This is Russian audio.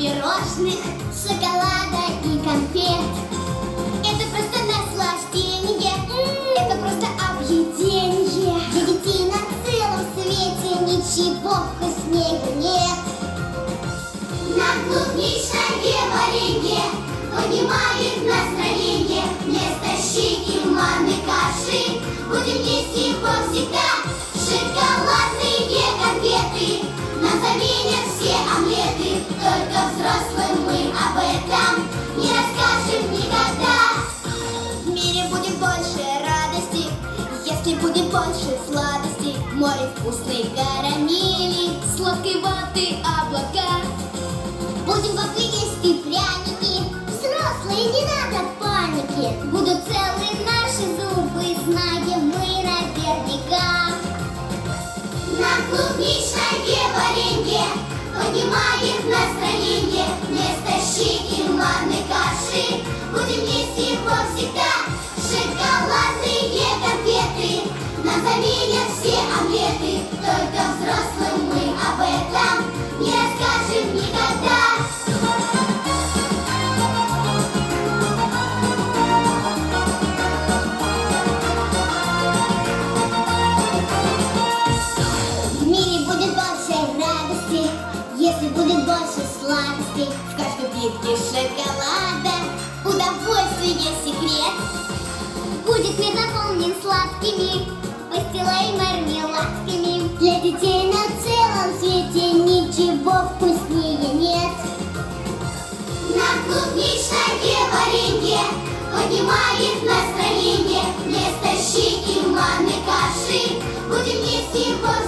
пирожных, шоколада и конфет. Это просто наслаждение, это просто объедение. Для детей на целом свете ничего вкуснее нет. На клубничное варенье поднимает настроение. Вместо щеки манной каши будем есть его всегда. Море вкусной карамели, сладкой ваты облака. Будем есть и пряники. сладостей, скажут плитки шоколада. Удовольствие секрет будет мир наполнен сладкими пастилой мармеладками. Для детей на целом свете ничего вкуснее нет. На клубничной варенье поднимает настроение. Вместо щи и манной каши будем есть его